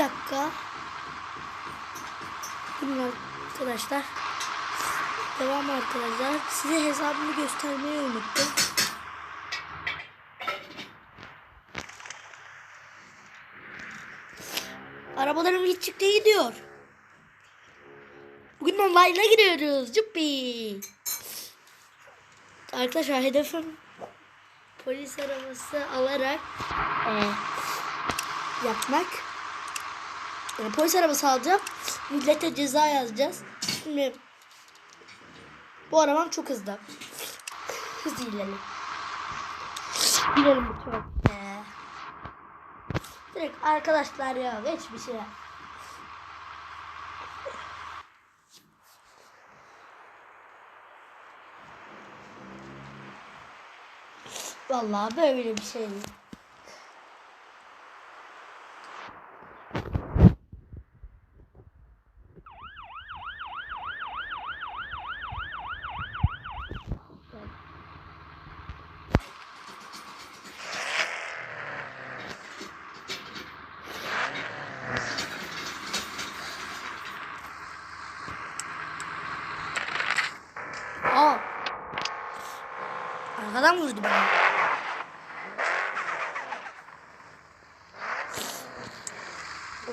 dakika. Durun arkadaşlar. Devam arkadaşlar. Size hesabımı göstermeyi unuttum. Arabalarım çıktı gidiyor. Bugün online'a giriyoruz. Cuppi. Arkadaşlar hedefim polis arabası alarak e, yapmak. Yani polis arabası alacağım. Millete ceza yazacağız. Şimdi bu arabam çok hızlı. Hızlı ilerleyelim. Girelim lütfen. Ee, direkt arkadaşlar ya hiçbir şey. Vallahi böyle bir şey. Aa.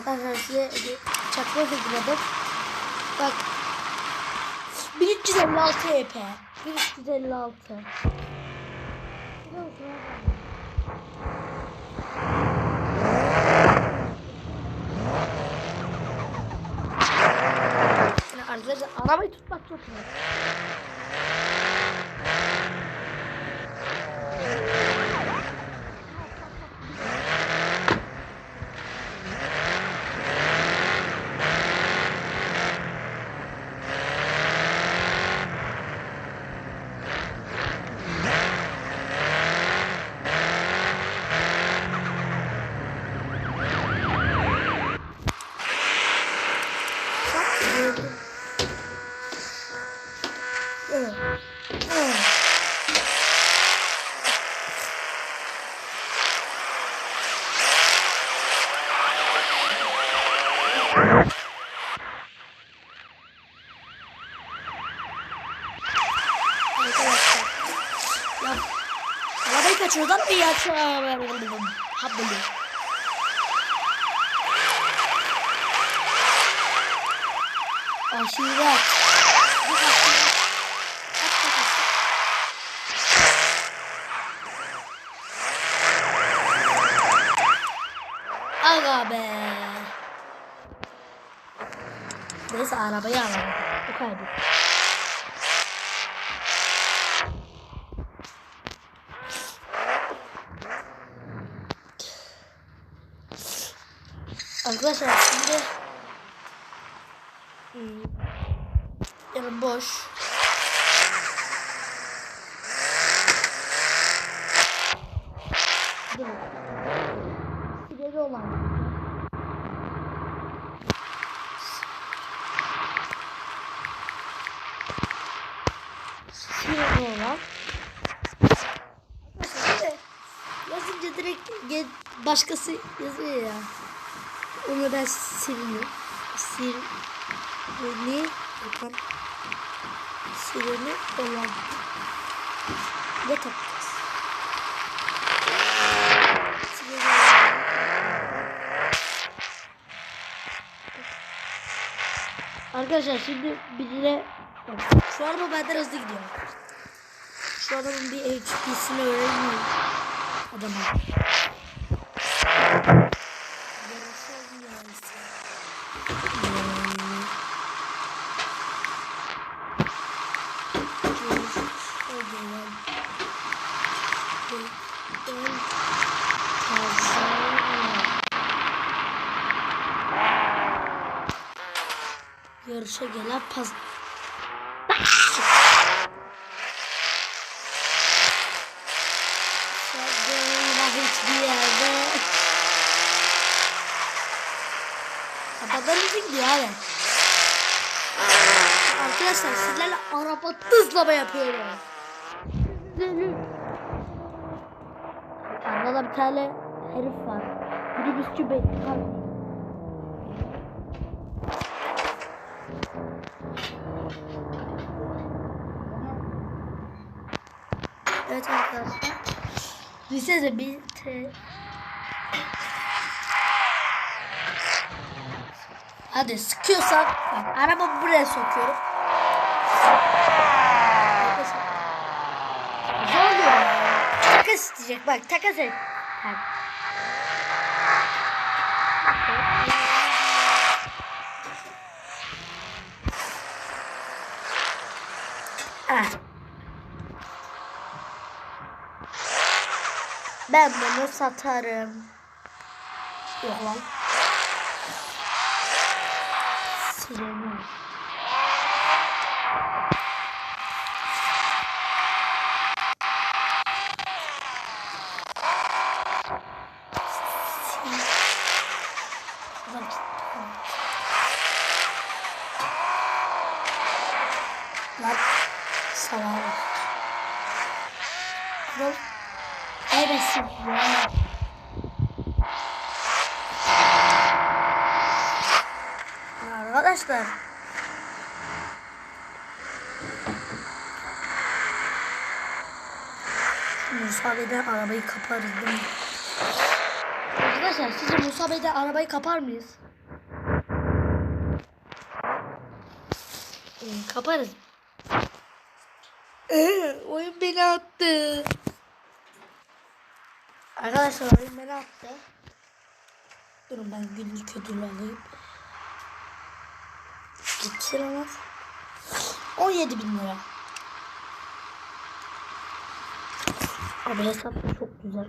Arkadaşlar size çakma hazırladım. Bak. 1356 EP. 1356. Biliyor musun abi? Yani arkadaşlar arabayı tutmak çok zor. Evet. Evet. Arkadaşlar. Ya kaçırdan bir Hablı. Aşiret. Bu aşiret. Aga be. Neyse arabayı alalım. Bu kadar. Arkadaşlar şimdi hmm, yarın boş. Dur. İleri olan. İleri olan. Yazınca direkt başkası yazıyor ya. Onu ben silmiyorum. Sil ne? Bakalım. Silini olan. Ne? Silini olan. Arkadaşlar şimdi birine şu araba benden hızlı gidiyor. Şu adamın bir HP'sini öğrenmiyor. Adama. Yarışa gelen paz... Hiçbir yerde... Arabalarımız gidiyor abi. Arkadaşlar sizlerle araba hızlama yapıyorum. Arkada bir tane herif var. Minibüsçü bekliyor. Evet arkadaşlar. Lisede bir te... Hadi sıkıyorsan araba buraya sokuyorum. Zor diyor. Takas isteyecek bak takas et. Ah. Ben bunu satarım. Yok lan. Musa Bey'den arabayı kaparız değil mi? Arkadaşlar sizce Musa Bey'den arabayı kapar mıyız? Hmm, kaparız. Ee, oyun beni attı. Arkadaşlar oyun beni attı. Durun ben günlük ödül alayım. Gitsin ama. 17 bin lira. Abi hesap çok güzel.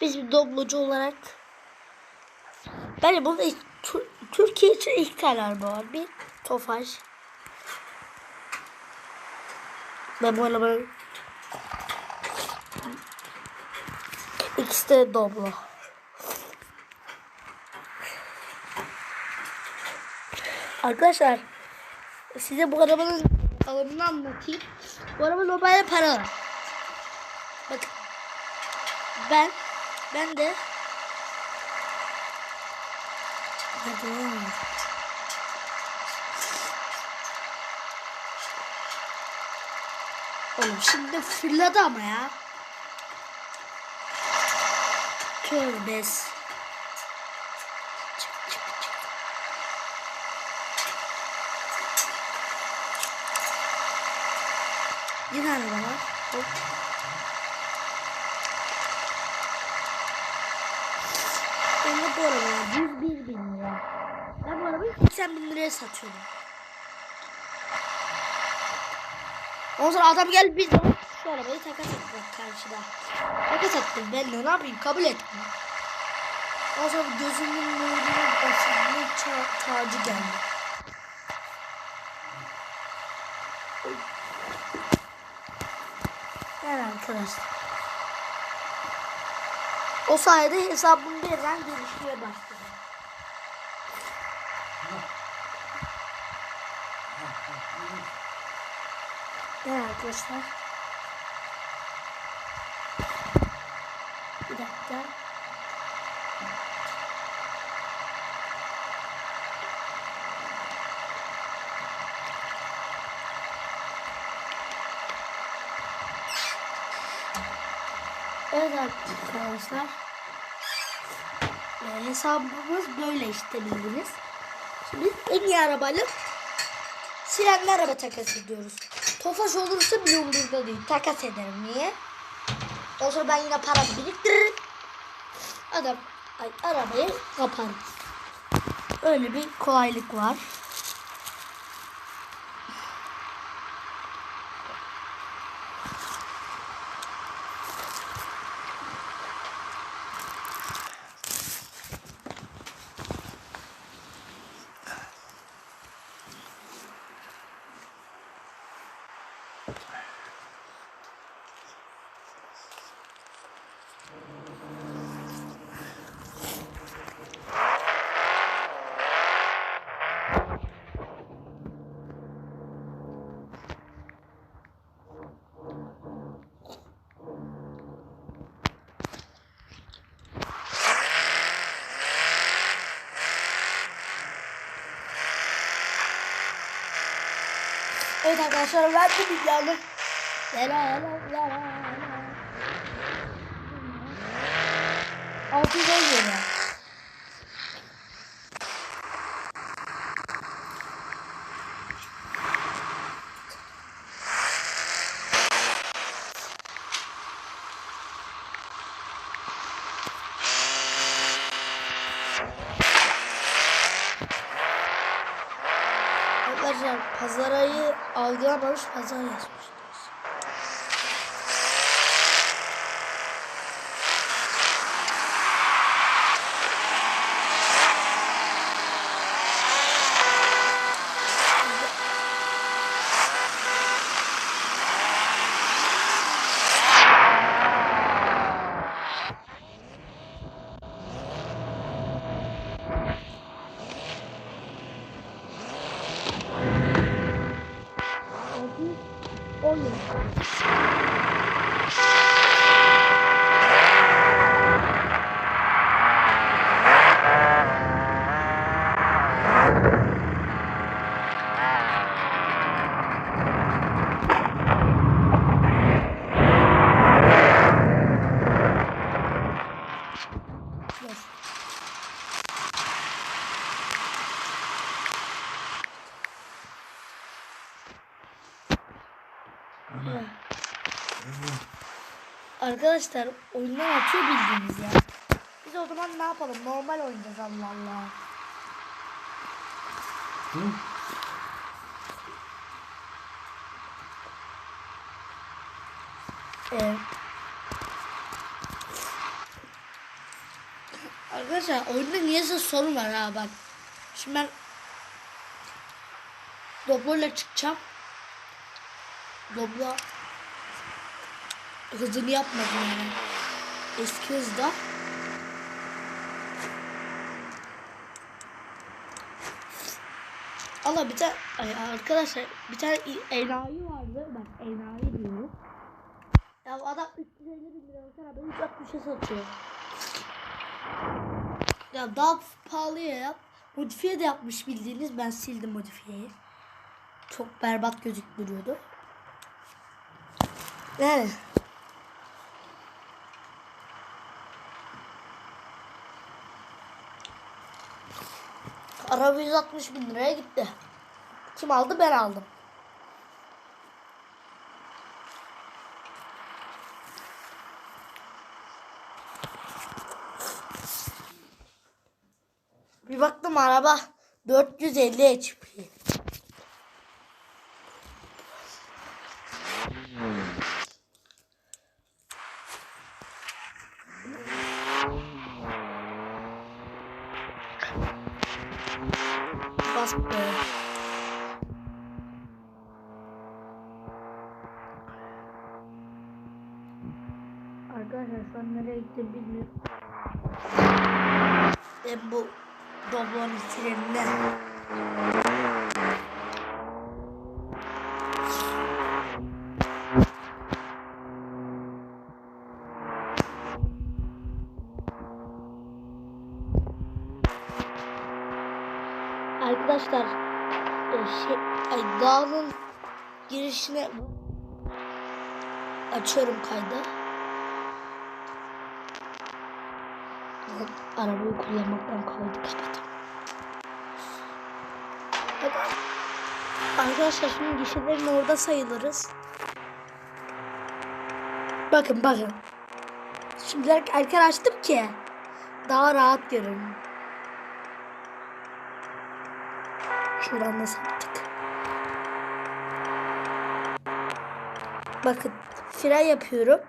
Biz bir doblocu olarak Bence burada Türkiye için ilk tane araba var. Bir Tofaş. Ve bu arabanın ikisi de Doblo. Arkadaşlar size bu arabanın alımını anlatayım. Bu araba normalde paralı. Bakın. Ben ben de Oğlum şimdi fırladı ama ya. Tövbes. Yine araba var. Hop. Ben de bu arabayı 101 bin lira. Ben bu arabayı 80 bin liraya satıyorum. Ondan sonra adam geldi biz de şu arabayı takas etti karşıda. Takas etti. Ben de ne yapayım kabul ettim. Ondan sonra gözümün nurunun başının ça- tacı geldi. Yani arkadaşlar. O sayede hesabım birden gelişmeye başladı. Yani arkadaşlar. Bir dakika. Evet arkadaşlar. Ee, hesabımız böyle işte bildiğiniz. Şimdi en iyi arabayla sirenli araba takas ediyoruz. Tofaş olursa bile umurumda değil. Takas ederim. Niye? Ondan sonra ben yine para biriktiririm. Adam ay, arabayı kaparım. Öyle bir kolaylık var. Arkadaşlar ben de la. Altı gol yiyorlar. Arkadaşlar pazarayı algılamamış pazar yazmışlar. Oyun. Dur. Arkadaşlar oyundan atıyor bildiğiniz ya. Biz o zaman ne yapalım? Normal oynayacağız Allah Allah. Hı? Ee, arkadaşlar oyunda niyeyse sorun var ha bak. Şimdi ben Doblo'yla çıkacağım. Doblo hızını yapmadım yani. Eski hızda. Allah bir tane arkadaşlar bir tane enayi vardı. Bak enayi diyorum. Ya adam 350 bin lira sana ben 360'a satıyor. Ya daha pahalıya yap. Modifiye de yapmış bildiğiniz. Ben sildim modifiyeyi. Çok berbat gözüküyordu. Yani. Araba 160 bin liraya gitti. Kim aldı? Ben aldım. Bir baktım araba 450 HP. Be. Arkadaşlar şu an nereye gittim bilmiyorum. Ben bu Doblo'nun trenine. Arkadaşlar e, şey, ay, dağın girişine açıyorum kaydı. Arabayı kullanmaktan kaydı kapattım. Arkadaşlar şimdi gişelerin orada sayılırız. Bakın bakın. Şimdi erken açtım ki daha rahat görün. Şuradan da saptık. Bakın fren yapıyorum.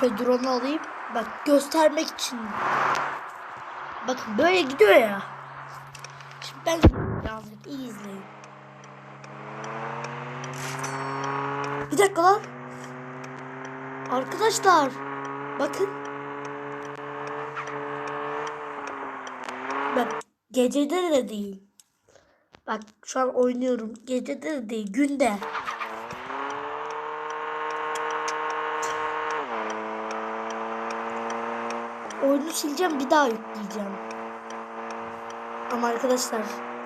Şöyle drone'u alayım. Bak göstermek için. Bakın böyle gidiyor ya. Şimdi ben yalnız iyi izleyin. Bir dakika lan. Arkadaşlar. Bakın. Bak gecede de değil. Bak şu an oynuyorum. Gecede de değil. Günde. Oyunu sileceğim bir daha yükleyeceğim. Ama arkadaşlar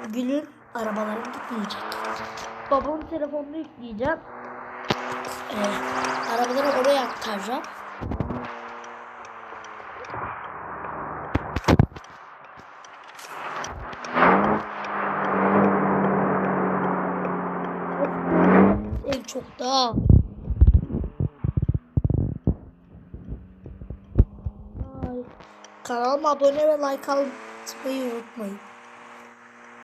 günün arabaları gitmeyecek. Babamın telefonunu yükleyeceğim. Ee, arabaları oraya aktaracağım. En çok daha. Ay. Kanalıma abone ve like atmayı unutmayın.